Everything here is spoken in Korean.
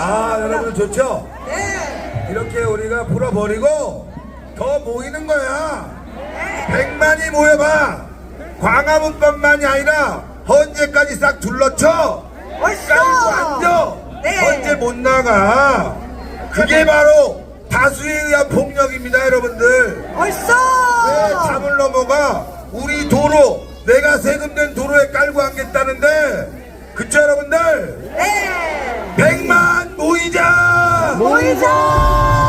아, 여러분 좋죠? 이렇게 우리가 풀어버리고 더 모이는 거야. 백만이 모여봐. 광화문뿐만이 아니라 헌재까지 싹 둘러쳐. 깔고 앉아. 헌재 못 나가. 그게 바로 다수에 의한 폭력입니다, 여러분들. 왜 담을 넘어가 우리 도로 내가 세금 낸 도로에 깔고 앉겠다는데 그쵸 여러분들 백만 모이자 모이자